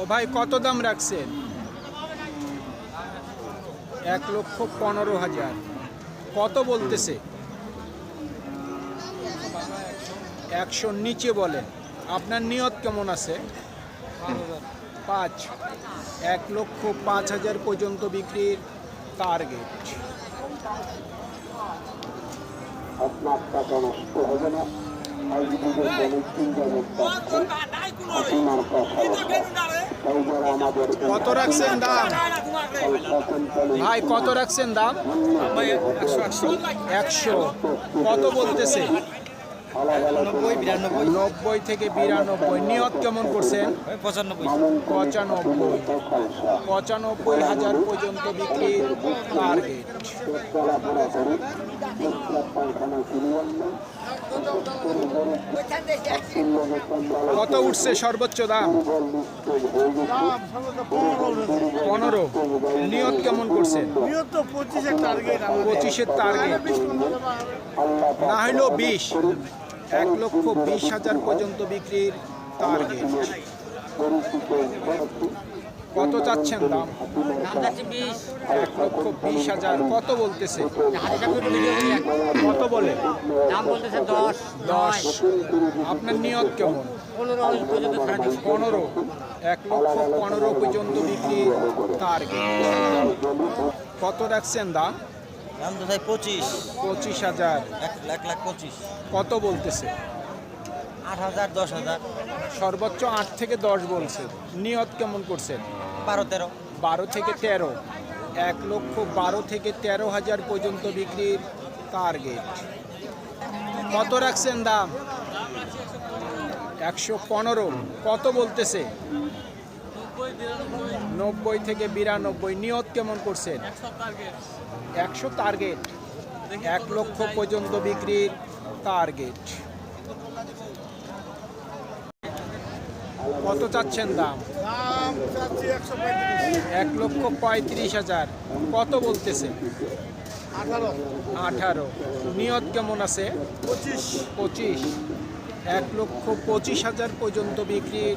ও ভাই, কত দাম রাখছেন? এক লক্ষ পনেরো হাজার। কত বলতেছে? একশোর নিচে বলে আপনার নিয়ত কেমন আছে? পাঁচ। এক লক্ষ পাঁচ হাজার পর্যন্ত বিক্রির টার্গেট আপনার কত রাখছেন দাম? ভাই কত রাখছেন দাম? একশো কত বলতেছে? নব্বই থেকে বিরানব্বই। নিয়ত কেমন করছেন? পঁচানব্বই। পঁচানব্বই পঁচানব্বই হাজার পর্যন্ত বিক্রির টার্গেট কত উঠছে সর্বোচ্চ দাম? পনেরো। নিয়ত কেমন করছে পঁচিশের টার্গেট না হইলেও বিশ। এক লক্ষ বিশ হাজার পর্যন্ত বিক্রির টার্গেট কত চাচ্ছেন দাম? এক লক্ষ বিশ হাজার। কত বলতেছে? কত বলে? দশ। দশ আপনার নিয়ত কেমন? পনেরো। এক লক্ষ পনেরো পর্যন্ত বিক্রি টার্গেট কত রাখছেন দাম? দাম তো ভাই পঁচিশ। পঁচিশ হাজার। এক লাখ লাখ পঁচিশ। কত বলতেছে? আট হাজার দশ হাজার। সর্বোচ্চ আট থেকে দশ বলছে। নিয়ত কেমন করছেন বারো তেরো। বারো থেকে তেরো। এক লক্ষ বারো থেকে তেরো হাজার পর্যন্ত বিক্রির টার্গেট কত রাখছেন দাম? একশো পনেরো। কত বলতেছে? নব্বই থেকে বিরানব্বই। নিয়ত কেমন করছেন? একশো টার্গেট এক লক্ষ পর্যন্ত বিক্রির টার্গেট কত চাচ্ছেন দাম? এক লক্ষ পঁয়ত্রিশ হাজার। কত বলতেছে আঠারো। নিয়ত কেমন আছে? পঁচিশ। পঁচিশ। এক লক্ষ পঁচিশ হাজার পর্যন্ত বিক্রির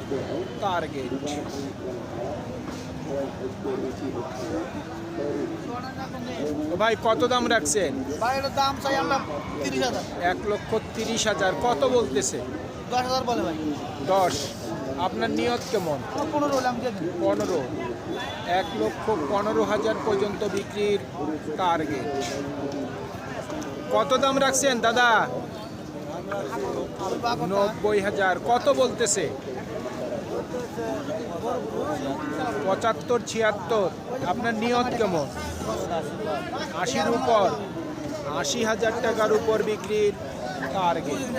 টার্গেট ভাই কত দাম রাখছেন? দাম চাই আমরা তিরিশ হাজার। এক লক্ষ তিরিশ হাজার কত বলতেছে? দশ হাজার বলে ভাই। দশ। আপনার নিয়ত কেমন। পনেরো এক লক্ষ পনেরো হাজার পর্যন্ত বিক্রির টার্গেট কত দাম রাখছেন দাদা? নব্বই হাজার। কত বলতেছে? পঁচাত্তর, ছিয়াত্তর। আপনার নিয়ত কেমন? আশির উপর। আশি হাজার টাকার উপর বিক্রির টার্গেট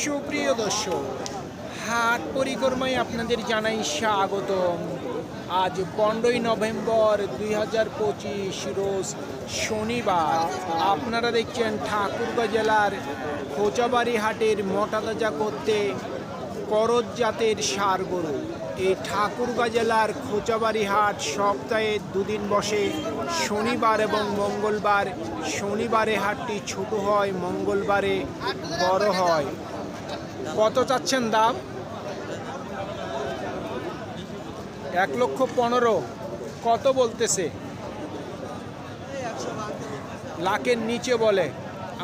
সুপ্রিয় দর্শক, হাট পরিক্রমায় আপনাদের জানাই স্বাগতম। আজ পনেরোই নভেম্বর দুই হাজার পঁচিশ রোজ শনিবার। আপনারা দেখছেন ঠাকুরগাঁ জেলার খোঁচাবাড়ি হাটের মোটা তাজা করতে করজ জাতের সার গরু। এই ঠাকুরগাঁ জেলার খোঁচাবাড়ি হাট সপ্তাহে দুদিন বসে শনিবার এবং মঙ্গলবার। শনিবারে হাটটি ছোট হয়, মঙ্গলবারে বড় হয়। কত চাচ্ছেন দাম? এক লক্ষ পনেরো। কত বলতেছে? লাখের নিচে বলে।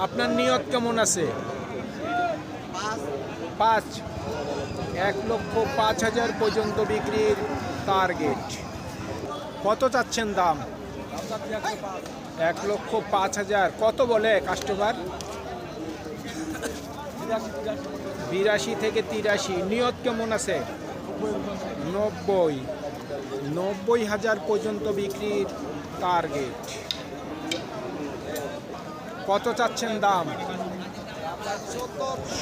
আপনার নিয়ত কেমন আছে? পাঁচ। এক লক্ষ পাঁচ হাজার পর্যন্ত বিক্রির টার্গেট কত চাচ্ছেন দাম? এক লক্ষ পাঁচ হাজার। কত বলে কাস্টমার বিরাশি থেকে তিরাশি। নিয়ত কেমন আছে? নব্বই। নব্বই হাজার পর্যন্ত বিক্রির টার্গেট কত চাচ্ছেন দাম?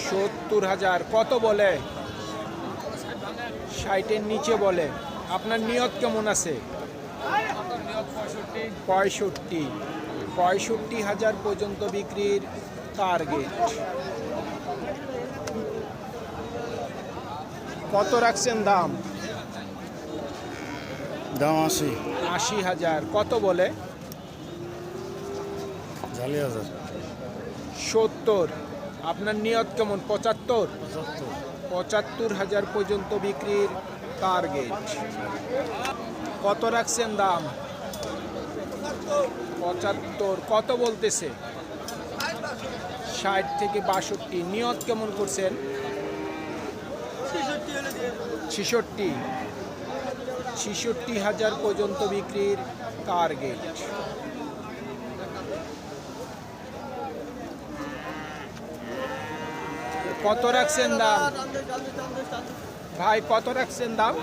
সত্তর হাজার। কত বলে? ষাটের নিচে বলে। আপনার নিয়ত কেমন আছে? পঁয়ষট্টি। পঁয়ষট্টি হাজার পর্যন্ত বিক্রির টার্গেট কত রাখছেন দাম? দাম আশি। আশি হাজার। কত বলে? ঝালি হাজার। সত্তর। আপনার নিয়ত কেমন? পঁচাত্তর? পঁচাত্তর। পঁচাত্তর হাজার পর্যন্ত বিক্রির টার্গেট কত রাখছেন দাম? পঁচাত্তর। কত বলতেছে? ষাট থেকে বাষট্টি। নিয়ত কেমন করছেন? ছিষট্টি। ছিষট্টি হাজার পর্যন্ত বিক্রির টার্গেট কত রাখছেন দাম? ভাই, কত রাখছেন দাম?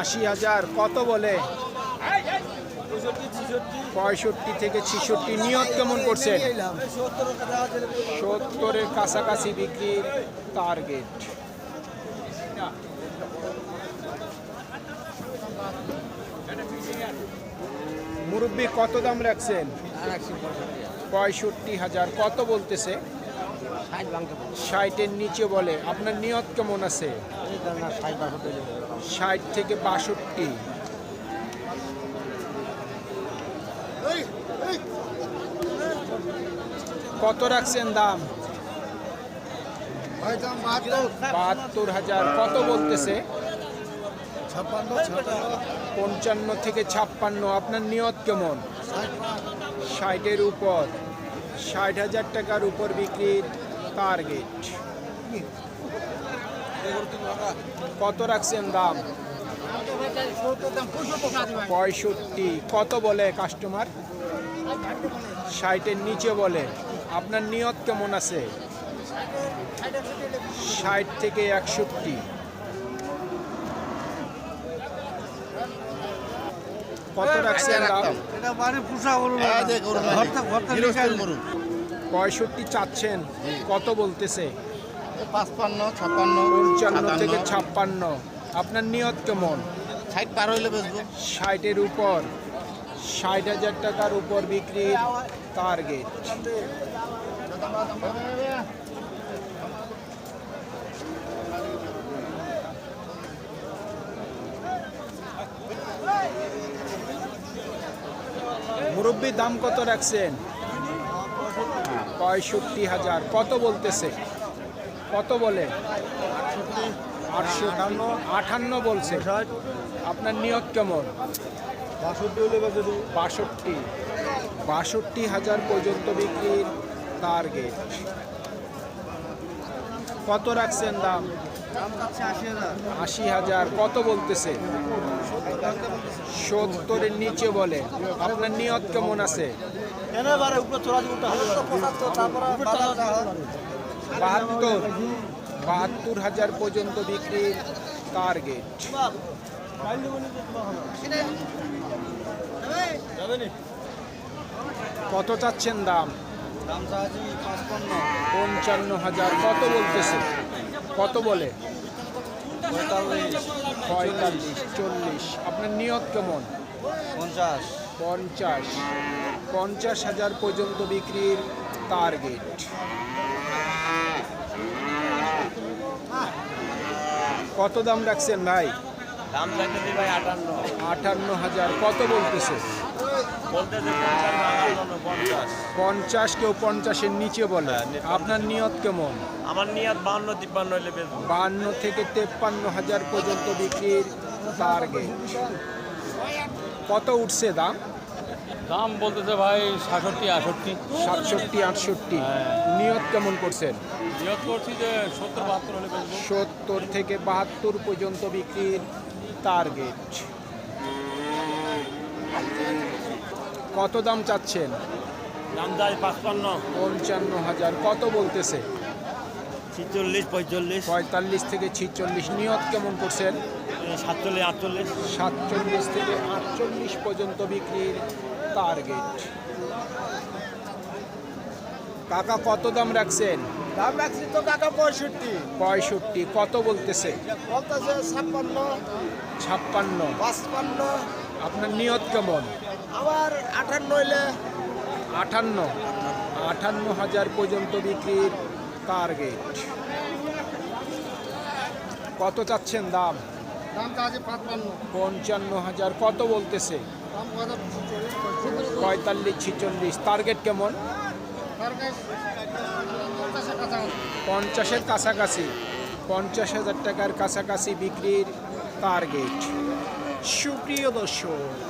আশি হাজার। কত বলে? পঁয়ষট্টি থেকে ছিষট্টি। নিয়ত কেমন করছেন? সত্তরের কাছাকাছি বিক্রির টার্গেট মুরব্বী কত দাম রাখছেন? পঁয়ষট্টি হাজার। কত বলতেছে? ষাটের নিচে বলে। আপনার নিয়ত কেমন আছে? ষাট থেকে বাষট্টি। কত রাখছেন দাম? বাহাত্তর। হাজার। কত বলতেছে? পঞ্চান্ন থেকে ছাপ্পান্ন। আপনার নিয়ত কেমন? ষাটের উপর। ষাট হাজার টাকার উপর বিক্রির টার্গেট কত রাখছেন দাম? পঁয়ষট্টি। কত বলে কাস্টমার ষাটের নিচে বলে। আপনার নিয়ত কেমন আছে? ষাট থেকে একষট্টি। কত রাখছেন দাম। পঁয়ষট্টি চাচ্ছেন কত বলতেছে? পাঁচপান্ন ছাপ্পান্ন পঞ্চান্ন থেকে ছাপ্পান্ন। আপনার নিয়ত কেমন? ষাট পার হইলে বেচবো। ষাটের উপর। ষাট হাজার টাকার উপর বিক্রির টার্গেট মুরব্বী দাম কত রাখছেন? পঁয়ষট্টি হাজার। কত বলতেছে? কত বলে? আটশো আটান্ন বলছে। আপনার নিয়োগ কেমন? বাষট্টি। বাষট্টি হাজার পর্যন্ত বিক্রির টার্গেট কত রাখছেন দাম? আশি হাজার। কত বলতেছে? সত্তরের নিচে বলে। আপনার নিয়ত কেমন আছে? বাহাত্তর। বাহাত্তর হাজার পর্যন্ত বিক্রির টার্গেট কত চাচ্ছেন দাম? পঞ্চান্ন হাজার। কত বলতেছে? কত বলে? পঁয়তাল্লিশ চল্লিশ। আপনার নিয়ত কেমন? পঞ্চাশ। পঞ্চাশ। পঞ্চাশ হাজার পর্যন্ত বিক্রির টার্গেট কত দাম রাখছেন ভাই? দাম চাইতেছি ভাই আটান্ন। আটান্ন হাজার। কত বলতেছে? পঞ্চাশ কেউ পঞ্চাশের নিচে বলে। আপনার নিয়ত কেমন? আমার নিয়ত বান্ন তিপ্পান্ন বান্ন থেকে তেপ্পান্ন হাজার পর্যন্ত বিক্রির টার্গেট কত উঠছে দাম? দাম বলতেছে ভাই সাতষট্টি আষট্টি সাতষট্টি আটষট্টি। নিয়ত কেমন করছেন? নিয়োগ করছি যে সত্তর বাহাত্তর হলে সত্তর থেকে বাহাত্তর পর্যন্ত বিক্রির টার্গেট কত দাম চাচ্ছেন? দাম যায় পাঁচপান্ন। পঞ্চান্ন হাজার। কত বলতেছে? ছিচল্লিশ পঁয়তাল্লিশ। পঁয়তাল্লিশ থেকে ছিচল্লিশ। নিয়ত কেমন করছেন? সাতচল্লিশ আটচল্লিশ। সাতচল্লিশ থেকে আটচল্লিশ পর্যন্ত বিক্রির টার্গেট কাকা কত দাম রাখছেন? দাম রাখছি তো টাকা পঁয়ষট্টি। পঁয়ষট্টি। কত বলতেছে? বলতেছে ছাপ্পান্ন। ছাপ্পান্ন। পাঁচপান্ন। আপনার নিয়ত কেমন? আবার আটান্ন হইলে আটান্ন। আটান্ন হাজার পর্যন্ত বিক্রির টার্গেট কত চাচ্ছেন দাম? পঞ্চান্ন হাজার কত বলতেছে? পঁয়তাল্লিশ। ছিচল্লিশ। টার্গেট কেমন? পঞ্চাশের কাছাকাছি। পঞ্চাশ হাজার টাকার কাছাকাছি বিক্রির টার্গেট সুপ্রিয় দর্শক